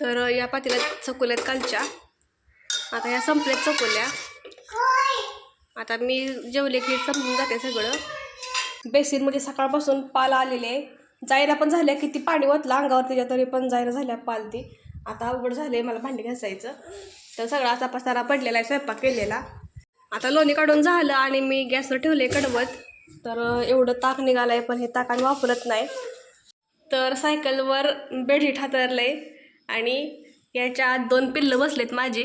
तर या पातेल्यात चकोल्यात कालच्या. आता ह्या संपल्यात चकोल्या. आता मी जेवले की समजून जाते सगळं. बेसिनमध्ये सकाळपासून पाल आलेले. आहे जायला पण झाल्या किती पाणी ओतलं अंगावर त्याच्या तरी पण जायला झाल्या पाल ती आता अवघड झाले मला भांडी घासायचं. तर सगळा असा पसारा पडलेला आहे स्वयंपाक केलेला. आता लोणी काढून झालं आणि मी गॅसवर ठेवले कडवत. तर एवढं ताक निघालं आहे पण हे ताक आम्ही वापरत नाही. तर सायकलवर बेडशीट आहे आणि याच्या आत दोन पिल्लं बसलेत माझी.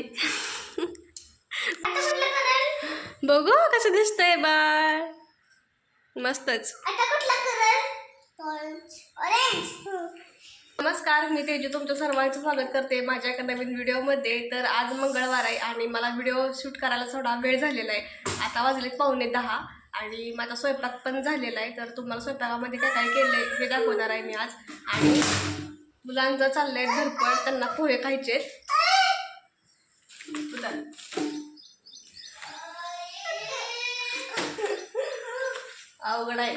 बघू कसं दिसतंय बाळ. मस्तच. नमस्कार मी तेजू. तुमचं सर्वांचं स्वागत करते माझ्या एका नवीन व्हिडिओमध्ये. तर आज मंगळवार आहे आणि मला व्हिडिओ शूट करायला थोडा वेळ झालेला आहे. आता वाजले पावणे दहा आणि माझा स्वयंपाक पण झालेला आहे. तर तुम्हाला स्वयंपाकामध्ये काय काय केलं आहे हे दाखवणार आहे मी आज. आणि मुलांचं चाललं आहे धरपड त्यांना पोहे खायचे अवघड आहे.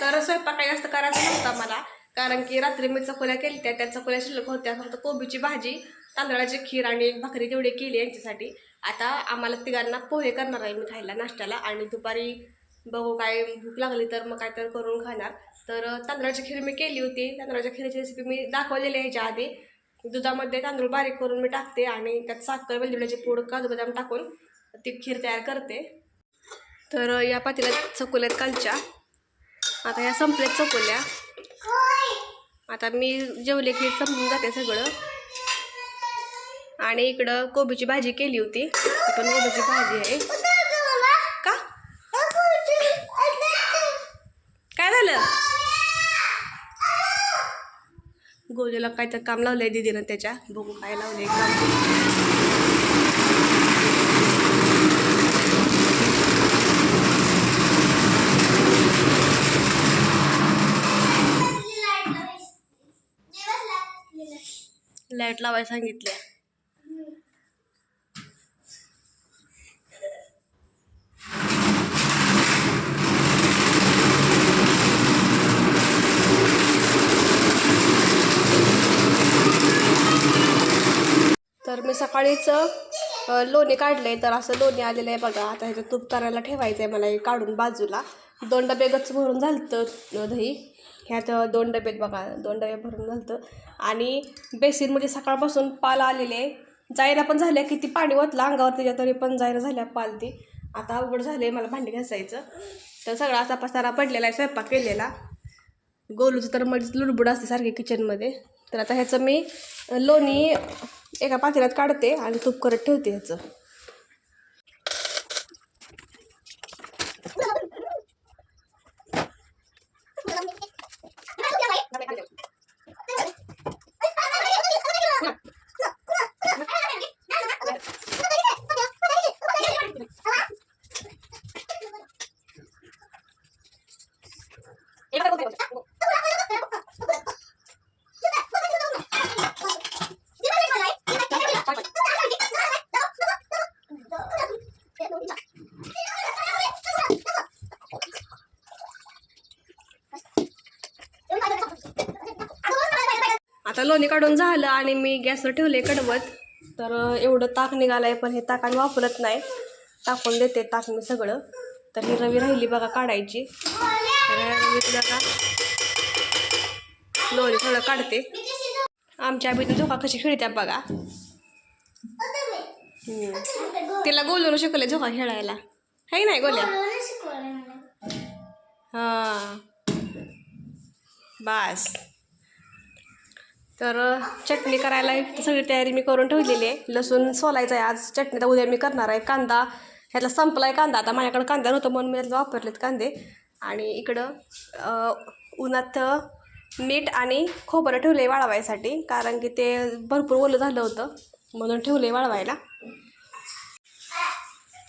तर स्वयंपाक काही जास्त करायचा नव्हता मला कारण की रात्री मी चकोल्या केल्या त्या चकोल्या शिल्लक होत्या फक्त कोबीची भाजी तांदळाची खीर आणि एक भाकरी तेवढी केली यांच्यासाठी. आता आम्हाला तिघांना पोहे करणार आहे मी खायला नाश्त्याला आणि दुपारी बघू काय भूक लागली तर मग काय तर करून खाणार. तर तांदळाची खीर मी केली होती. तांदळाच्या खीरची रेसिपी मी दाखवलेली आहे ह्याच्या आधी. दुधामध्ये तांदूळ बारीक करून मी टाकते आणि त्यात साखर वेलदोड्याची पूड काजू बदाम टाकून ती खीर तयार करते. तर या पातीला चकोल्यात कालच्या. आता ह्या संपल्यात चकोल्या. आता मी जेवले की समजून जाते सगळं. आणि इकडं कोबीची भाजी केली होती. पण कोबीची भाजी आहे का काय झालं गोलीला काय तर काम लावलंय दीदीनं त्याच्या. बघू काय लावलंय काम. लाइट लावायला सांगितल्या. तर लोणी काढलं आहे लोणी काढले तर असं लोणी आलेलं आहे बघा. आता ह्याचं तूप करायला ठेवायचं आहे मला हे काढून बाजूला. दोन डबे गच्च भरून झालतं दही. ह्यात दोन डबेत बघा दोन डबे भरून झालतं. आणि बेसिनमध्ये म्हणजे सकाळपासून पाल आलेले आहे. जायला पण झाल्या किती पाणी ओतलं अंगावर त्याच्या तरी पण जायला झाल्या पाल ती. आता अवघड झाले मला भांडी घासायचं. तर सगळा असा पसारा पडलेला आहे स्वयंपाक केलेला. गोलूचं तर मध्ये लुडबुड असते सारखे किचनमध्ये तर आता ह्याचं मी लोणी एका पातेल्यात काढते आणि तूप करत ठेवते ह्याचं. आता लोणी काढून झालं आणि मी गॅसवर ठेवले कडवत. तर एवढं ताक निघालं आहे पण हे ताक आम्ही वापरत नाही. टाकून देते ताक मी सगळं. तर ही रवी राहिली बघा काढायची. लोणी थोडं काढते. आमच्या आबीतून झोका कशी खेळत्या बघा. तिला गोलून शिकवले झोका खेळायला. है की नाही गोल्या हां. बास. तर चटणी करायला सगळी तयारी मी करून ठेवलेली आहे. लसूण सोलायचं आहे आज. चटणी तर उद्या मी करणार आहे कांदा. ह्याला संपला आहे कांदा. आता माझ्याकडे कांदा नव्हतं म्हणून मी त्याला वापरलेत कांदे. आणि इकडं उन्हात मीठ आणि खोबरं ठेवले वाळवायसाठी. कारण की ते भरपूर ओलं झालं होतं. म्हणून ठेवले वाळवायला.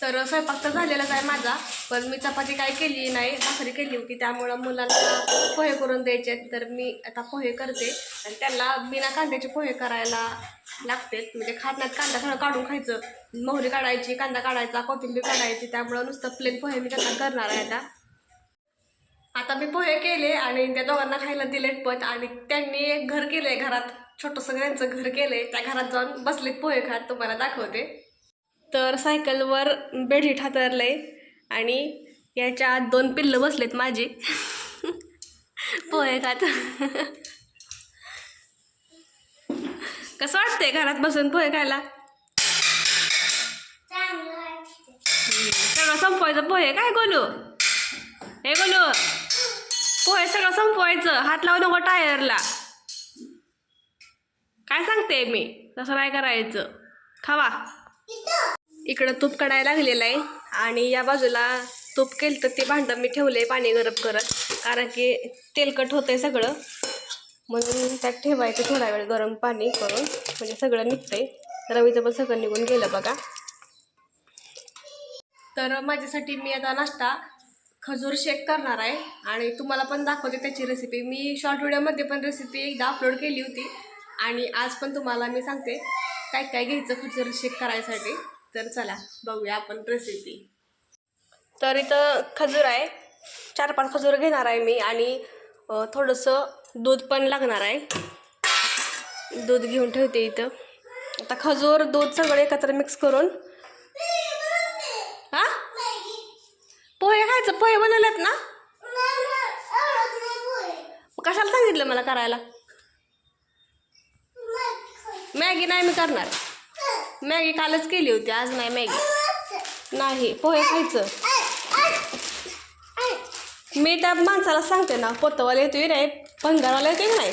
तर स्वयंपाक तर झालेलाच आहे माझा पण मी चपाती काय केली नाही भाकरी केली होती त्यामुळं मुलांना पोहे करून द्यायचे तर मी आता पोहे करते. आणि त्यांना बिना कांद्याचे पोहे करायला लागते. म्हणजे खाण्यात कांदा थोडं काढून खायचं. मोहरी काढायची कांदा काढायचा कोथिंबीर काढायची त्यामुळं नुसतं प्लेन पोहे मी त्यांना करणार आहे आता. आता मी पोहे केले आणि त्या दोघांना खायला दिलेत पण आणि त्यांनी एक घर केलं आहे घरात. छोटंसं त्यांचं घर केलं आहे त्या घरात जाऊन बसलेत पोहे खात तुम्हाला दाखवते. तर सायकलवर बेडशीट हातरलंय आणि याच्या आत दोन पिल्लं बसलेत माझी. पोहे खात. कसं वाटतंय घरात बसून पोहे खायला? सगळं संपवायचं पोहे काय गोलू? हे गोलू पोहे सगळं संपवायचं. हात लावू नको टायरला. काय सांगते मी? तसं नाही करायचं. खावा. इकडं तूप काढायला लागलेलं आहे. आणि या बाजूला तूप केलं तर ते भांडं मी ठेवलं आहे पाणी गरम करत. कारण की तेलकट होतं आहे सगळं. म्हणून त्यात ठेवायचं थोडा वेळ गरम पाणी करून. म्हणजे सगळं निघतंय. रवीचं पण सगळं निघून गेलं बघा. तर माझ्यासाठी मी आता नाश्ता खजूर शेक करणार आहे. आणि तुम्हाला पण दाखवते त्याची रेसिपी मी शॉर्ट व्हिडिओमध्ये पण रेसिपी एकदा अपलोड केली होती. आणि आज पण तुम्हाला मी सांगते काय काय घ्यायचं खजूर शेक करायसाठी. तर चला बघूया आपण रेसिपी तर इथं खजूर आहे. चार पाच खजूर घेणार आहे मी आणि थोडंसं दूध पण लागणार आहे. दूध घेऊन ठेवते इथं. आता खजूर दूध सगळं एकत्र मिक्स करून. हा? पोहे खायचं? पोहे बनवलेत ना? कशाला सांगितलं मला करायला? मॅगी नाही मी करणार. मॅगी कालच केली होती आज नाही मॅगी. नाही पोहे खायचं. मी त्या माणसाला सांगते ना पोतवाला येतोय नाही भंगारवाला येतोय की नाही?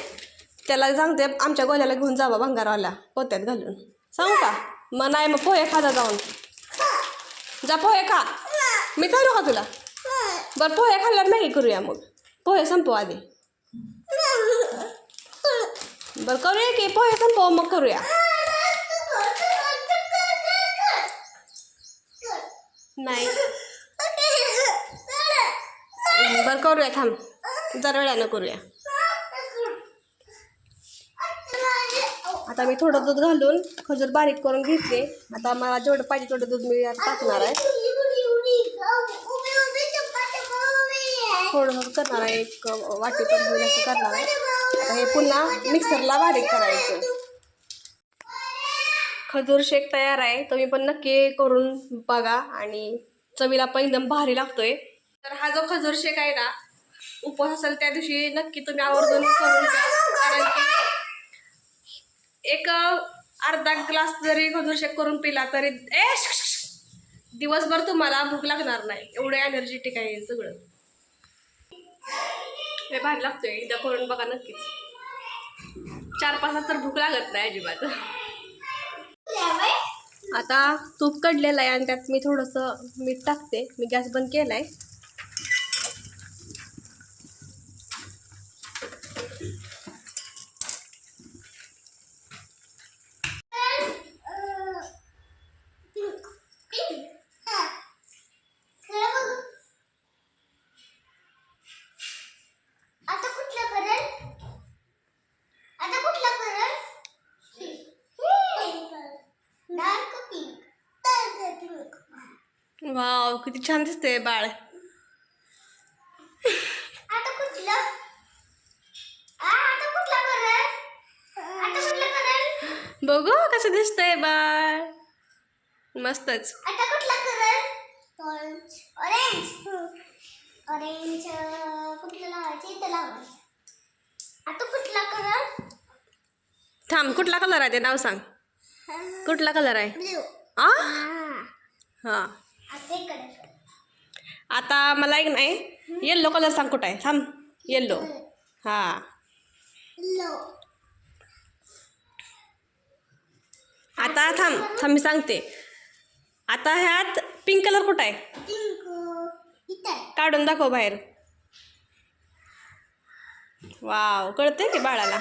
त्याला सांगते आमच्या गोल्याला घेऊन जावा भंगारवाला पोत्यात घालून. सांगू का? मग नाही मग पोहे खाता जाऊन. जा पोहे खा. मी करू का तुला? बरं पोहे खाल्ल्यावर मॅगी करूया मग. पोहे संपू आधी. बरं करूया की पोहे संपव मग करूया. नाही. बरं करूया थांब. जरा वेळानं करूया. आता मी थोडं दूध घालून खजूर बारीक करून घेतले. आता मला जेवढं पाहिजे तेवढं दूध मी आता टाकणार आहे. थोडं करणार आहे. एक वाटी पण घेऊन असं करणार आहे. आता हे पुन्हा मिक्सरला बारीक करायचं. खजूर शेक तयार आहे. तुम्ही पण नक्की करून बघा आणि चवीला पण एकदम भारी लागतोय. तर हा जो खजूर शेक आहे ना उपवास असेल त्या दिवशी नक्की तुम्ही आवर्जून करून घ्या. कारण की एक अर्धा ग्लास जरी खजूर शेक करून पिला तरी ए दिवसभर तुम्हाला भूक लागणार नाही. एवढं एनर्जेटिक आहे सगळं. हे भारी लागतोय. एकदा करून बघा नक्कीच. चार पाच तर भूक लागत नाही अजिबात. आता तूप कडलेलं आहे आणि त्यात मी थोडंसं मीठ टाकते. मी गॅस बंद केला आहे आता कुठला करेल आता कुठला करेल dark pink dark pink wow किती छान दिसते बाळ. बघू कसं दिसतंय बाळ. मस्तच. आता कुठला करेल ऑरेंज ऑरेंज ऑरेंज कुठलं लावायचं? इथं लावायचं. आता कुठला कलर थांब कुठला कलर आहे ते नाव सांग. कुठला कलर आहे? आ? हा. हां. आता मला एक नाही येल्लो कलर सांग कुठं आहे? थांब. येल्लो हां. आता थांब थांब मी सांगते. आता ह्यात पिंक कलर कुठं आहे? काढून दाखव बाहेर. वाव कळते की बाळाला?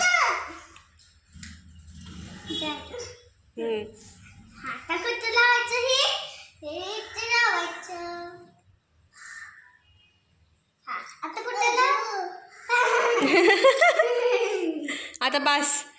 हम्म. आता लावायचं कुठं बस.